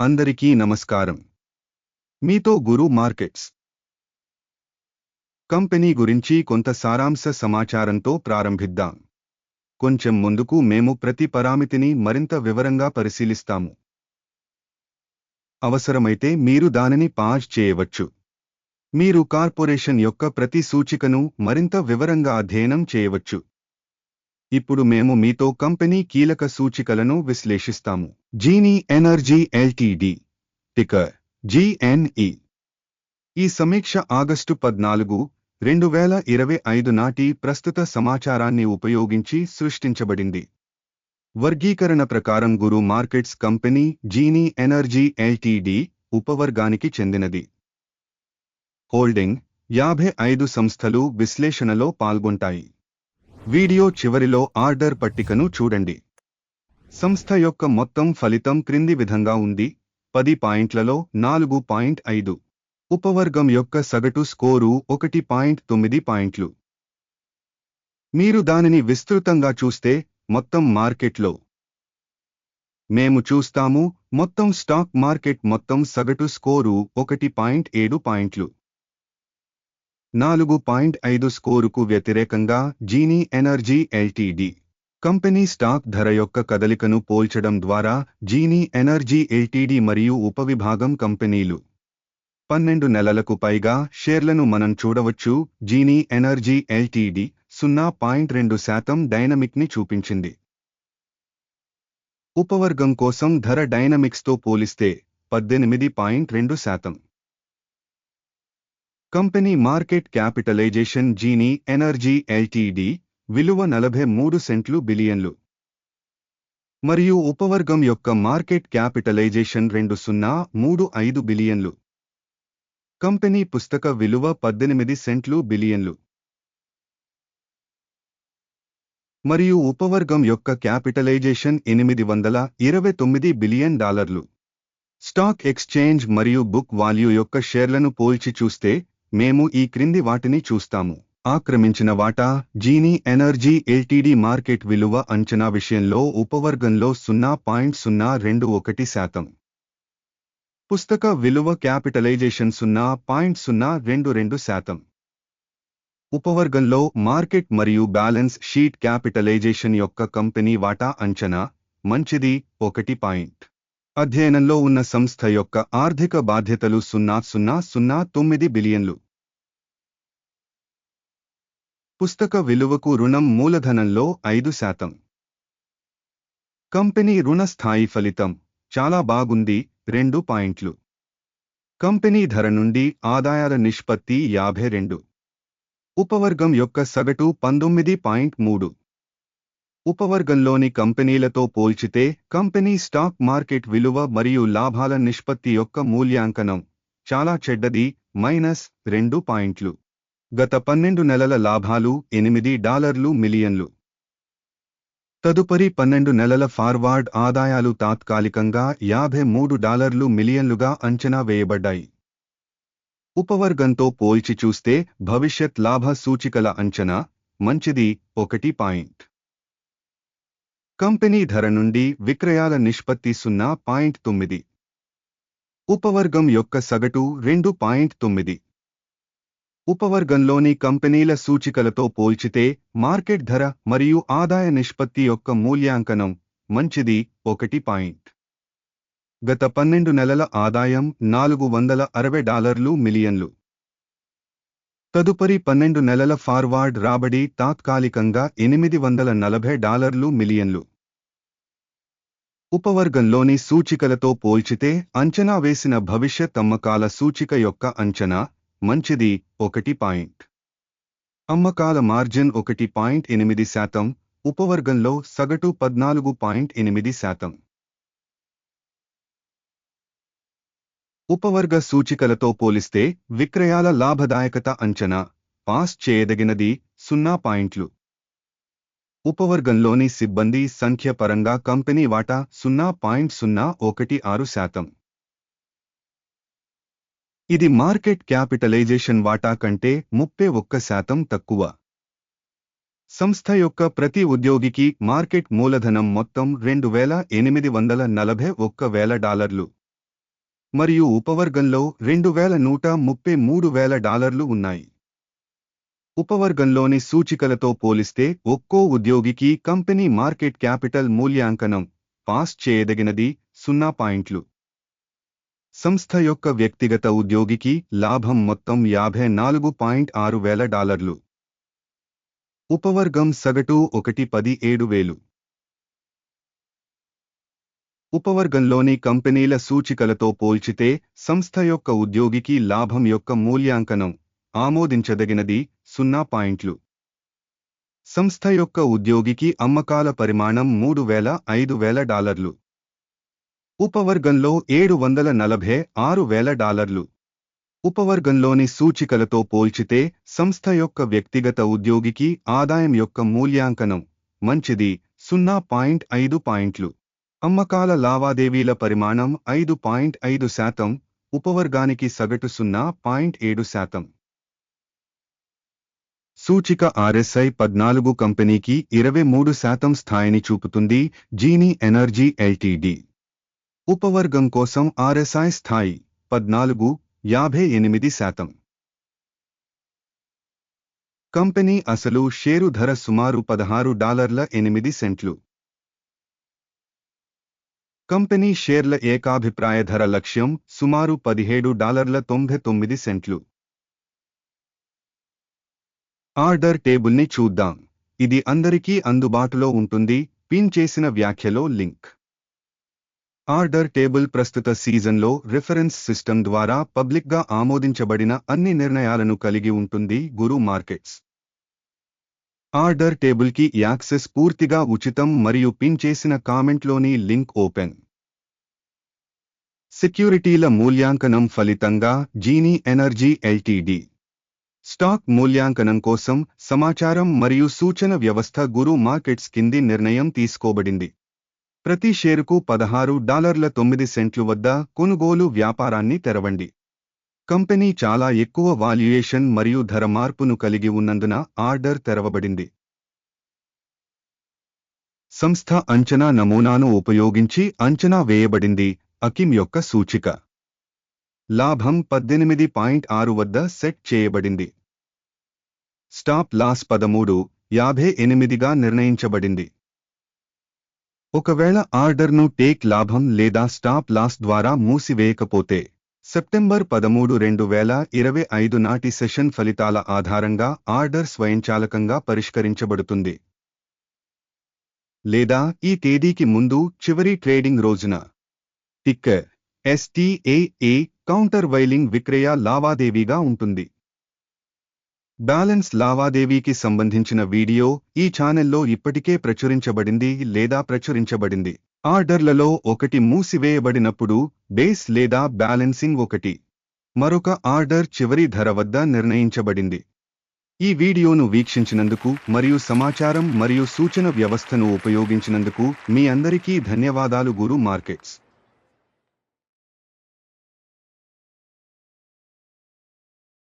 అందరికీ నమస్కారం. మీతో గురు మార్కెట్స్ కంపెనీ గురించి కొంత సారాంశ సమాచారంతో ప్రారంభిద్దాం. కొంచెం ముందుకు మేము ప్రతి పరామితిని మరింత వివరంగా పరిశీలిస్తాము. అవసరమైతే మీరు దానిని పాజ్ చేయవచ్చు. మీరు కార్పొరేషన్ యొక్క ప్రతి సూచికను మరింత వివరంగా అధ్యయనం చేయవచ్చు. ఇప్పుడు మేము మీతో కంపెనీ కీలక సూచికలను విశ్లేషిస్తాము. Genie Energy LTD. Ticker GNE. ఈ సమీక్ష ఆగస్టు పద్నాలుగు రెండు వేల ఇరవై ఐదు నాటి ప్రస్తుత సమాచారాన్ని ఉపయోగించి సృష్టించబడింది. వర్గీకరణ ప్రకారం Guru Markets company Genie Energy LTD ఉపవర్గానికి చెందినది. హోల్డింగ్ యాభై ఐదు సంస్థలు విశ్లేషణలో పాల్గొంటాయి. వీడియో చివరిలో ఆర్డర్ పట్టికను చూడండి. సంస్థ యొక్క మొత్తం ఫలితం క్రింది విధంగా ఉంది. పది పాయింట్లలో నాలుగు పాయింట్ ఐదు. ఉపవర్గం యొక్క సగటు స్కోరు ఒకటి పాయింట్ తొమ్మిది పాయింట్లు. మీరు దానిని విస్తృతంగా చూస్తే మొత్తం మార్కెట్లో. మేము చూస్తాము మొత్తం స్టాక్ మార్కెట్ మొత్తం సగటు స్కోరు ఒకటి పాయింట్ ఏడు పాయింట్లు. నాలుగు పాయింట్ ఐదు స్కోరుకు వ్యతిరేకంగా Genie Energy LTD company stock ధర యొక్క కదలికను పోల్చడం ద్వారా జీనీ ఎనర్జీ ఎల్టీడీ మరియు ఉపవిభాగం కంపెనీలు పన్నెండు నెలలకు పైగా షేర్లను మనం చూడవచ్చు. జీనీ ఎనర్జీ ఎల్టీడీ సున్నా పాయింట్ రెండు శాతం డైనమిక్ని చూపించింది. ఉపవర్గం కోసం ధర డైనమిక్స్తో పోలిస్తే పద్దెనిమిది పాయింట్ రెండు శాతం. Company market capitalization Genie Energy LTD విలువ నలభై మూడు సెంట్లు బిలియన్లు. మరియు ఉపవర్గం యొక్క మార్కెట్ క్యాపిటలైజేషన్ రెండు సున్నా మూడు ఐదు బిలియన్లు. కంపెనీ పుస్తక విలువ పద్దెనిమిది సెంట్లు బిలియన్లు. మరియు ఉపవర్గం యొక్క క్యాపిటలైజేషన్ ఎనిమిది వందల ఇరవై తొమ్మిది బిలియన్ డాలర్లు. స్టాక్ ఎక్స్చేంజ్ మరియు బుక్ వాల్యూ యొక్క షేర్లను పోల్చి చూస్తే మేము ఈ క్రింది వాటిని చూస్తాము. ఆక్రమించిన వాటా జీనీ ఎనర్జీ ఎల్టీడీ మార్కెట్ విలువ అంచనా విషయంలో ఉపవర్గంలో సున్నా పాయింట్ సున్నా రెండు ఒకటి శాతం. పుస్తక విలువ క్యాపిటలైజేషన్ సున్నా పాయింట్ సున్నా రెండు రెండు శాతం. ఉపవర్గంలో మార్కెట్ మరియు బ్యాలెన్స్ షీట్ క్యాపిటలైజేషన్ యొక్క కంపెనీ వాటా అంచనా మంచిది ఒకటి పాయింట్. అధ్యయనంలో ఉన్న సంస్థ యొక్క ఆర్థిక బాధ్యతలు సున్నా సున్నా సున్నా తొమ్మిది బిలియన్లు. పుస్తక విలువకు రుణం మూలధనంలో ఐదు శాతం. కంపెనీ రుణ స్థాయి ఫలితం చాలా బాగుంది రెండు పాయింట్లు. కంపెనీ ధర నుండి ఆదాయాల నిష్పత్తి యాభై రెండు. ఉపవర్గం యొక్క సగటు పంతొమ్మిది పాయింట్ మూడు. ఉపవర్గంలోని కంపెనీలతో పోల్చితే కంపెనీ స్టాక్ మార్కెట్ విలువ మరియు లాభాల నిష్పత్తి యొక్క మూల్యాంకనం చాలా చెడ్డది మైనస్ రెండు పాయింట్లు. గత పన్నెండు నెలల లాభాలు ఎనిమిది డాలర్లు మిలియన్లు. తదుపరి పన్నెండు నెలల ఫార్వార్డ్ ఆదాయాలు తాత్కాలికంగా యాభై మూడు డాలర్లు మిలియన్లుగా అంచనా వేయబడ్డాయి. ఉపవర్గంతో పోల్చి చూస్తే భవిష్యత్ లాభ సూచికల అంచనా మంచిది ఒకటి పాయింట్. కంపెనీ ధర నుండి విక్రయాల నిష్పత్తి సున్నా పాయింట్ తొమ్మిది. ఉపవర్గం యొక్క సగటు రెండు పాయింట్ తొమ్మిది. ఉపవర్గంలోని కంపెనీల సూచికలతో పోల్చితే మార్కెట్ ధర మరియు ఆదాయ నిష్పత్తి యొక్క మూల్యాంకనం మంచిది ఒకటి పాయింట్. గత పన్నెండు నెలల ఆదాయం నాలుగు వందల అరవై డాలర్లు మిలియన్లు. తదుపరి పన్నెండు నెలల ఫార్వార్డ్ రాబడి తాత్కాలికంగా ఎనిమిది వందల నలభై డాలర్లు మిలియన్లు. ఉపవర్గంలోని సూచికలతో పోల్చితే అంచనా వేసిన భవిష్యత్ అమ్మకాల సూచిక యొక్క అంచనా మంచిది ఒకటి పాయింట్. అమ్మకాల మార్జిన్ ఒకటి పాయింట్ ఎనిమిది శాతం ఉపవర్గంలో సగటు పద్నాలుగు పాయింట్ ఎనిమిది శాతం. ఉపవర్గ సూచికలతో పోలిస్తే విక్రయాల లాభదాయకత అంచనా పాస్ చేయదగినది సున్నా పాయింట్లు. ఉపవర్గంలోని సిబ్బంది సంఖ్య పరంగా కంపెనీ వాటా సున్నా పాయింట్ సున్నా ఒకటి ఆరు శాతం. ఇది మార్కెట్ క్యాపిటలైజేషన్ వాటా కంటే ముప్పై ఒక్క శాతం తక్కువ. సంస్థ యొక్క ప్రతి ఉద్యోగికి మార్కెట్ మూలధనం మొత్తం రెండు వేల ఎనిమిది వందల నలభై ఒక్క వేల డాలర్లు. మరియు ఉపవర్గంలో రెండు వేల నూట ముప్పై మూడు వేల డాలర్లు ఉన్నాయి. ఉపవర్గంలోని సూచికలతో పోలిస్తే ఒక్కో ఉద్యోగికి కంపెనీ మార్కెట్ క్యాపిటల్ మూల్యాంకనం పాస్ చేయదగినది సున్నా పాయింట్లు. సంస్థ యొక్క వ్యక్తిగత ఉద్యోగికి లాభం మొత్తం యాభై నాలుగు పాయింట్ ఆరు వేల డాలర్లు. ఉపవర్గం సగటు ఒకటి పది ఏడు వేలు. ఉపవర్గంలోని కంపెనీల సూచికలతో పోల్చితే సంస్థ యొక్క ఉద్యోగికి లాభం యొక్క మూల్యాంకనం ఆమోదించదగినది సున్నా పాయింట్లు. సంస్థ యొక్క ఉద్యోగికి అమ్మకాల పరిమాణం మూడు వేల ఐదు వేల డాలర్లు. ఉపవర్గంలో ఏడు వందల నలభై ఆరు వేల డాలర్లు. ఉపవర్గంలోని సూచికలతో పోల్చితే సంస్థ యొక్క వ్యక్తిగత ఉద్యోగికి ఆదాయం యొక్క మూల్యాంకనం మంచిది సున్నా పాయింట్ ఐదు పాయింట్లు. అమ్మకాల లావాదేవీల పరిమాణం ఐదు పాయింట్ ఐదు శాతం ఉపవర్గానికి సగటు సున్నా పాయింట్ ఏడు శాతం. సూచిక ఆర్ఎస్ఐ పద్నాలుగు కంపెనీకి ఇరవై మూడు శాతం స్థాయిని చూపుతుంది జీనీ ఎనర్జీ ఎల్టీడీ. ఉపవర్గం కోసం ఆర్ఎస్ఐ స్థాయి పద్నాలుగు యాభై ఎనిమిది శాతం. కంపెనీ అసలు షేరు ధర సుమారు పదహారు డాలర్ల ఎనిమిది సెంట్లు. కంపెనీ షేర్ల ఏకాభిప్రాయ ధర లక్ష్యం సుమారు పదిహేడు డాలర్ల తొంభై తొమ్మిది సెంట్లు. ఆర్డర్ టేబుల్ని చూద్దాం. ఇది అందరికీ అందుబాటులో ఉంటుంది. పిన్ చేసిన వ్యాఖ్యలో లింక్. ఆర్డర్ టేబుల్ ప్రస్తుత సీజన్లో రిఫరెన్స్ సిస్టమ్ ద్వారా పబ్లిక్గా ఆమోదించబడిన అన్ని నిర్ణయాలను కలిగి ఉంటుంది. Guru Markets. ఆర్డర్ టేబుల్కి యాక్సెస్ పూర్తిగా ఉచితం మరియు పిన్ చేసిన కామెంట్లోని లింక్ ఓపెన్. సెక్యూరిటీల మూల్యాంకనం ఫలితంగా జీనీ ఎనర్జీ ఎల్టీడీ. స్టాక్ మూల్యాంకనం కోసం సమాచారం మరియు సూచన వ్యవస్థ గురు మార్కెట్స్ కింది నిర్ణయం తీసుకోబడింది. ప్రతి షేరుకు పదహారు డాలర్ల తొమ్మిది సెంట్లు వద్ద కొనుగోలు వ్యాపారాన్ని తెరవండి. కంపెనీ చాలా ఎక్కువ వాల్యుయేషన్ మరియు ధర మార్పును కలిగి ఉన్నందున ఆర్డర్ తెరవబడింది. సంస్థ అంచనా నమూనాను ఉపయోగించి అంచనా వేయబడింది అకిమ్ యొక్క సూచిక. లాభం పద్దెనిమిది పాయింట్ ఆరు వద్ద సెట్ చేయబడింది. స్టాప్ లాస్ పదమూడు యాభై ఎనిమిదిగా నిర్ణయించబడింది. ఒకవేళ ఆర్డర్ను టేక్ లాభం లేదా స్టాప్ లాస్ ద్వారా మూసివేయకపోతే సెప్టెంబర్ పదమూడు రెండు వేల ఇరవై ఐదు నాటి సెషన్ ఫలితాల ఆధారంగా ఆర్డర్ స్వయంచాలకంగా పరిష్కరించబడుతుంది. లేదా ఈ తేదీకి ముందు చివరి ట్రేడింగ్ రోజున. టిక్కర్ ఎస్టీఏఏ కౌంటర్ వైలింగ్ విక్రయ లావాదేవీగా ఉంటుంది. బ్యాలెన్స్ లావాదేవీకి సంబంధించిన వీడియో ఈ ఛానెల్లో ఇప్పటికే ప్రచురించబడింది లేదా ప్రచురించబడింది. ఆర్డర్లలో ఒకటి మూసివేయబడినప్పుడు బేస్ లేదా బ్యాలెన్సింగ్ ఒకటి. మరొక ఆర్డర్ చివరి ధర వద్ద నిర్ణయించబడింది. ఈ వీడియోను వీక్షించినందుకు మరియు సమాచారం మరియు సూచన వ్యవస్థను ఉపయోగించినందుకు మీ అందరికీ ధన్యవాదాలు గురు మార్కెట్స్.